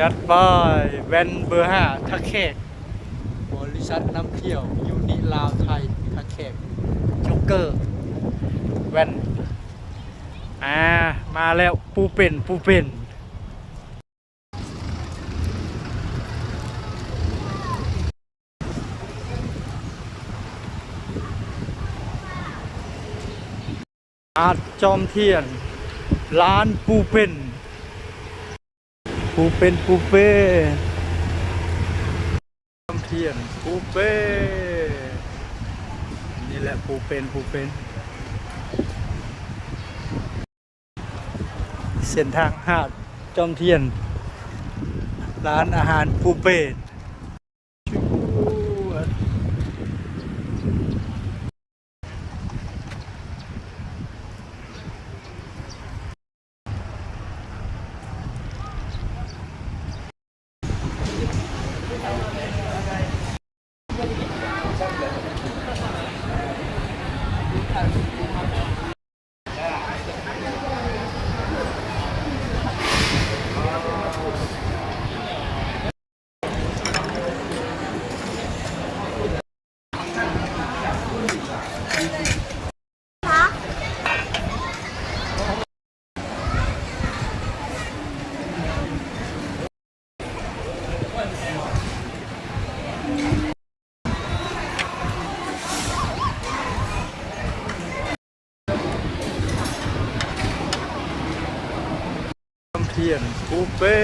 จัดไปแวนเบอร์ห้าทักแขกบริษัทน้ำเที่ยวยูนิลาวไทยทักแขกจ็อกเกอร์แวนอ่ามาแล้วปูเป็นปูเป็นอาจจอมเทียน ร้านปูเป็น ปูเป็นปูเป้จอมเทียนปูเป้นี่แหละปูเป็นปูเป็น เส้นทางหาดจอมเทียน ร้านอาหารปูเป้ เทียนปูเป้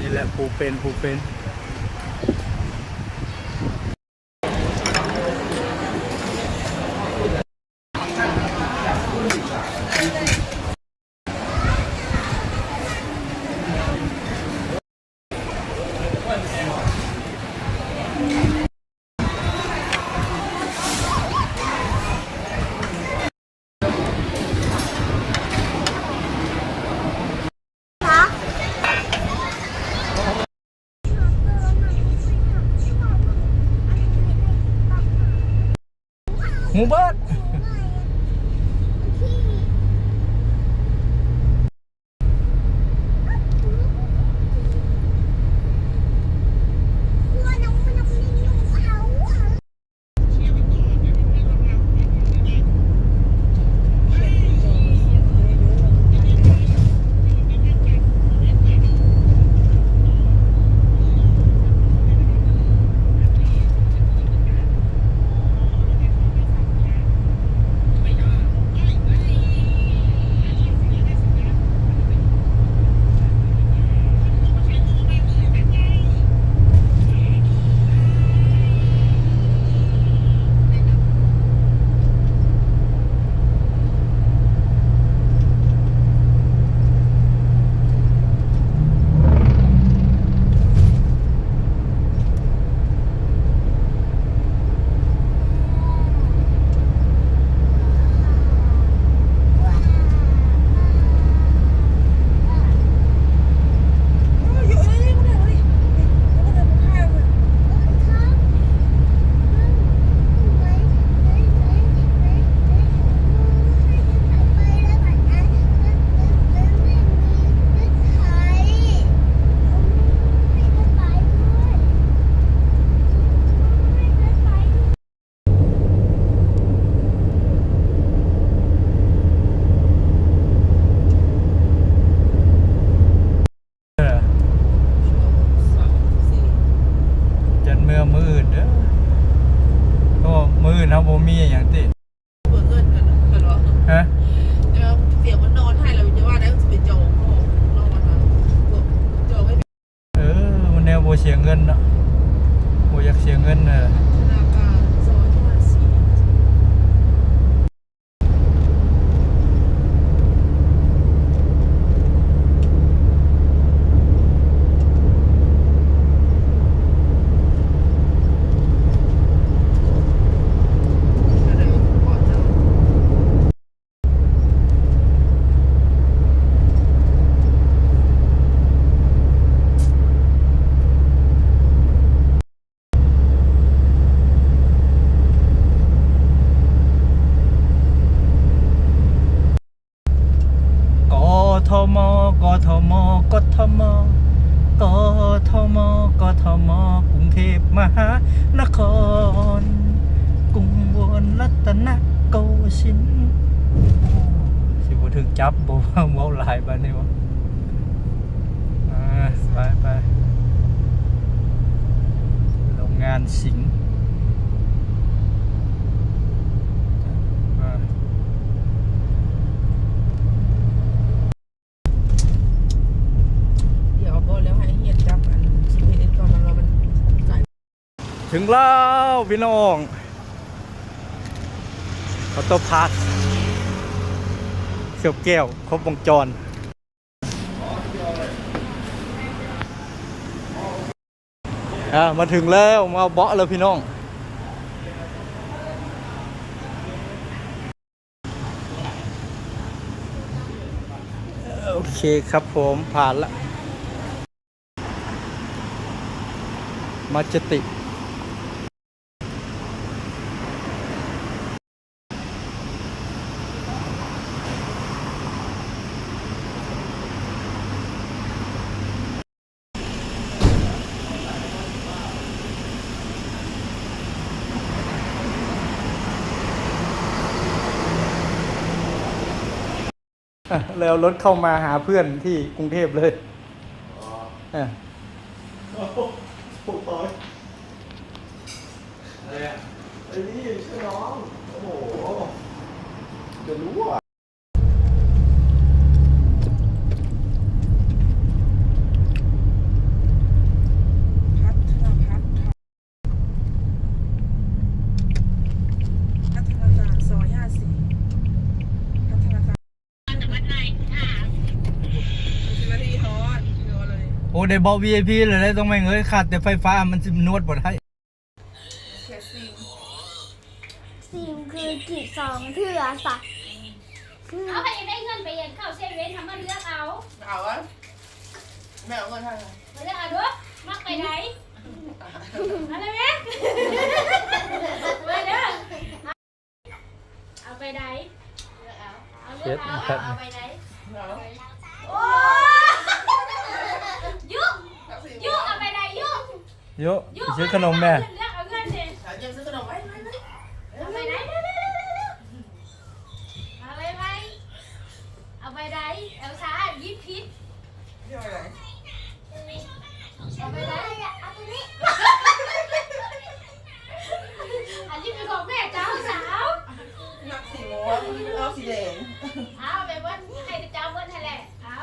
นี่แหละปูเป็นปูเป็น หมู จับบ่ว่าเมาหลายบาดนี้วะอ่าไปไปโรงงานสิงห์อ่าเดี๋ยวบอกแล้วให้เฮียนจับอัน GPS ก่อนมันว่ามันไก่ถึงแล้วพี่น้องออโต้พาร์ท เสียบแก้ว ครบวงจร อะมาถึงแล้วมาเบาะแล้วพี่น้อง โอเคครับผมผ่านละ มาจติ แล้วรถเข้ามาหาเพื่อนที่กรุงเทพเลยอะไอ้นี่ชื่อน้อง โอ้โหจะรู้อะ พัฒนาพัฒน์พัฒนาการซอยห้าสี่พัฒนาการสิบนาทีฮอตเดี๋ยวเลย โอ้ ได้บอก VIP เลยได้ต้องไม่เงยขาดแต่ไฟฟ้ามันสินวดบ่ได้แคสซิ่งซิมคือกีดสองเถื่อสักคือเอาไปได้เงินไปยังเข้าเซเว่นทำมาเลือกเอาเอาวะแม่เอาเงินให้ไหมมาเลือกเอาด้วยมักไปไหนอะไรไหมไปเด้อเอาไปไหนเลือกเอาเอาเลือกเอาเอาเอาไปไหน เอา โอ้ยุยุเอาไปไหนยุ โยยุไปซื้อขนมแม่ เลือกเอาเงินสิ ถามยังซื้อขนมไว้ไหมไหม เอาไปไหนเร็วเร็วเร็วเร็วเร็วเอาไปไหนเอาไปไหนเอาช้ายิบพิษ เดี๋ยวอะไร เอาไปไหนเอาตัวนี้ อันนี้เป็นของแม่เจ้าสาว นักสีม่วงเอาสีแดง เอาไปเบิ้ลให้เจ้าเบิ้ลให้แหละเอา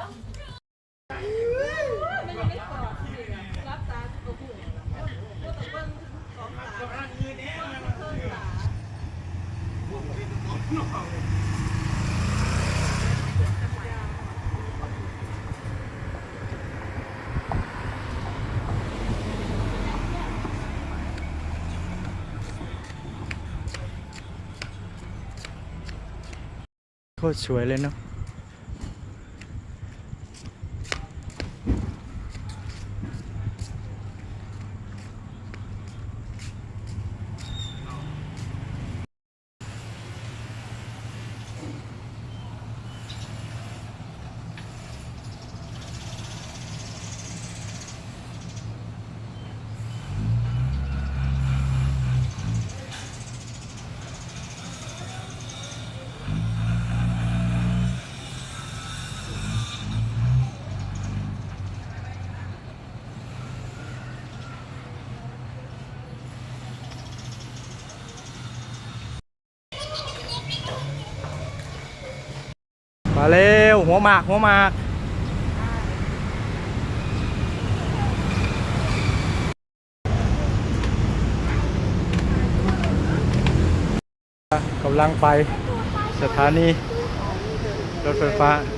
โค ตรสวยเลยเนาะ มาเร็ว หัวหมาก หัวหมากกำลังไปสถานีรถไฟฟ้า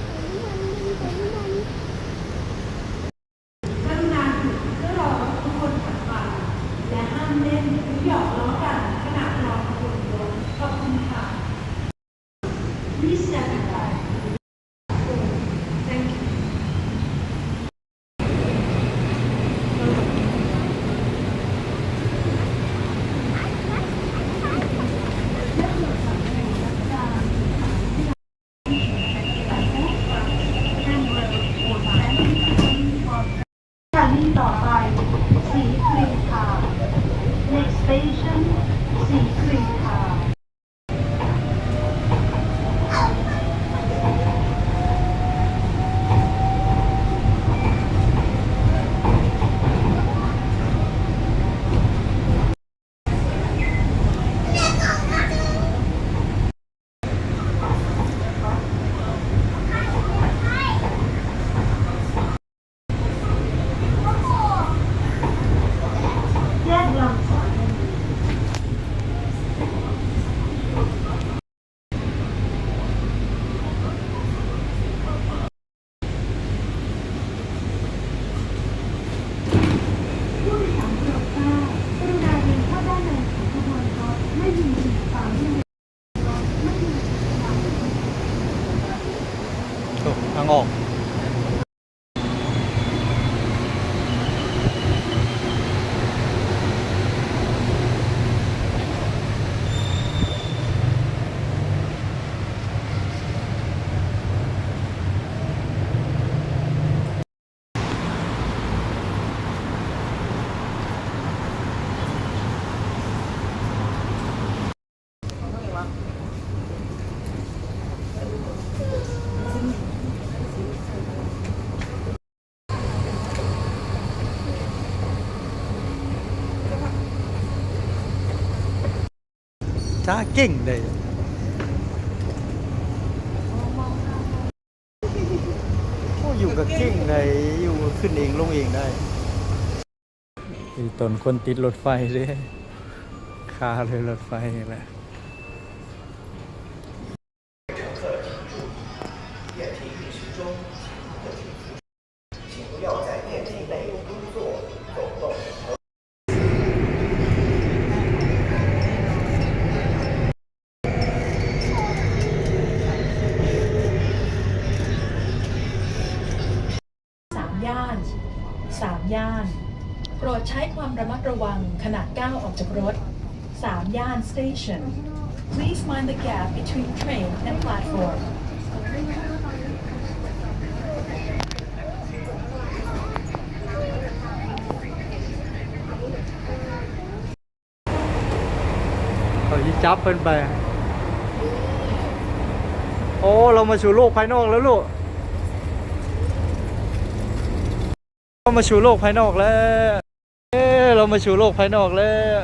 จ้าเก่งเลยโอ้อยู่กับเก่งเลยอยู่ขึ้นเองลงเองได้ตนคนติดรถไฟเลยคาเลยรถไฟนี่แหละส ดใช้ความระมัดระวังขณะก้าวออกจากรถสามย่าน station Please mind the gap between train and platform เขายิจับเพิ่นไป โอ้ เรามาสู่โลกภายนอกแล้วลูกเรามาสู่โลกภายนอกแล้ว เรามาชูโลกภายนอกแล้ว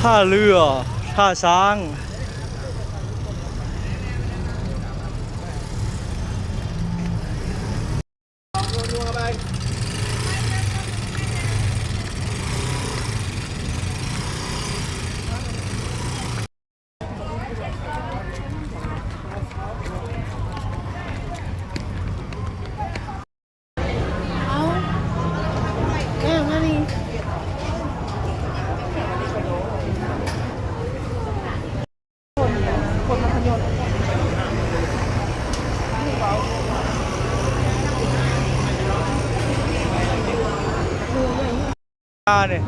ท่าเรือท่าช้าง เนี่ย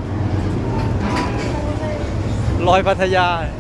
ลอยพัทยาท่า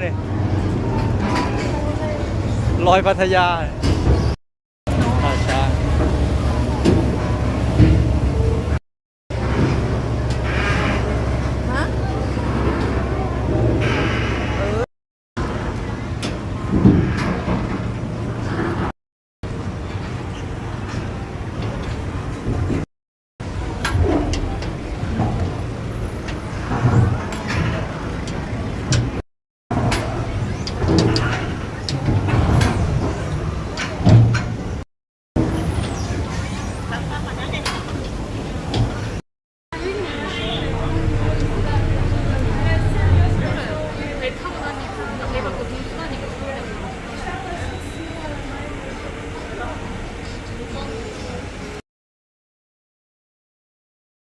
เนี่ยลอยพัทยาเนี่ยท่าช้าง ฮะ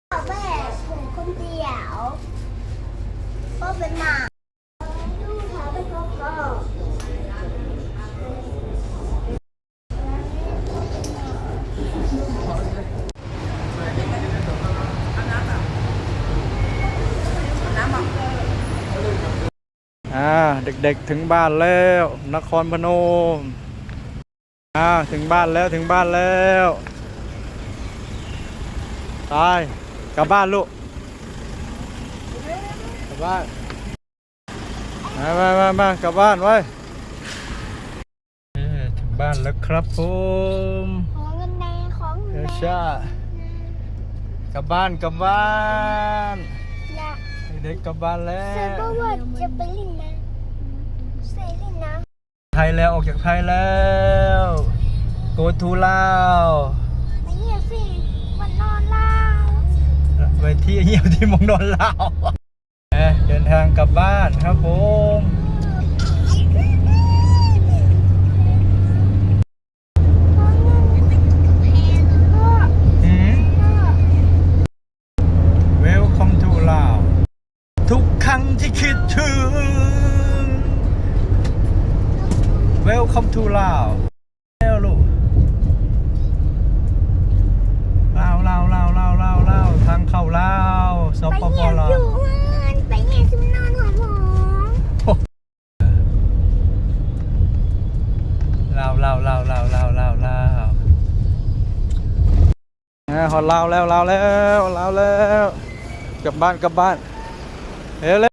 เอาแม่ผมคนเดียวก็ เป็นหมาดูเขาเป็นพ่อพ่ออ่าเด็กๆถึงบ้านแล้วนครพนมอ่าถึงบ้านแล้วถึงบ้านแล้วตายกลับบ้านลูกกลับบ้านามามามากลับบ้านไว้เอ้ยถึงบ้านแล้วครับผมของเงินแดงของเอเงินลแดชางกลับบ้านกลับบ้านอยากเด็กๆกลับบ้านแล้เซอร์วว่าจะไปเล่นน้ำใส่เล่นน้ไทยแล้วออกจากไทยแล้วโกทูลาวำไปเยี่ยสิวันนอนล่างไปที่เยี่ยมที่เมองนอนลาวเอ้ยเดินทางกลับบ้านครับผม Welcome to ลาวทุกครั้งที่คิดถึง Welcome to ลาวแล้วลูกลาวลาวลาวลาวลาวลาวทางเข้าลาวสไปปปเยี่ยมลาอวยู่เงินไปเยี่ยมซุมนอนหอมหอมลาวลาวลาวลาวลาวลาวลาวอ่าฮอดลาวแล้วลาวแล้วลาวแล้วกลับบ้านกลับบ้านเฮ้ยเลย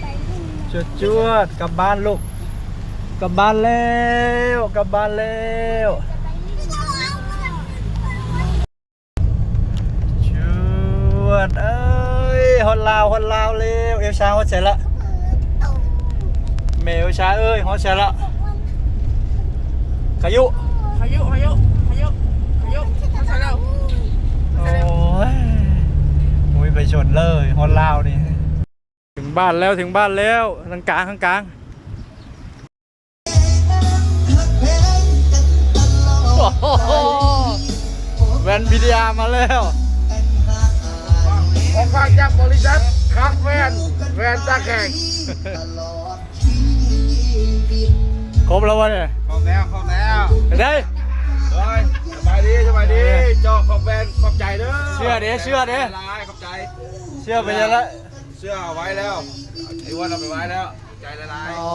ไปเล่นจวดจวดกลับบ้านลูก กลับบ้านแล้วกลับบ้านแล้วชวดเอ้ยฮอดลาวฮอดลาวเร็วเอลชาฮอดเสร็จละเมลชาเอ้ยฮอดเสร็จละขยุพายุพายุพายุพายุมาใช่แล้วโอ้ยมุ้ยไปชนเลยฮอดลาวนี่ถึงบ้านแล้วถึงบ้านแล้วทางกลางทางกลาง แวนพีดีอาร์มาแล้วออกมาจากบริษัทคักแวนแวนตาแข่งครบแล้ววะเนี่ยเข้าแล้วเข้าแล้วได้เฮ้ยสบายดีสบายดีเจ้าของแวนขอบใจเด้อเชื่อเด้เชื่อเด้ลายขอบใจ เชื่อไปยังละเสื้อเอาไว้แล้วไอ้อ้วันเอาไปไว้แล้วขอบใจละลายอ๋อ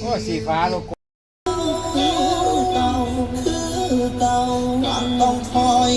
โอ้สีฟ้าโลโก้ ต้องถอย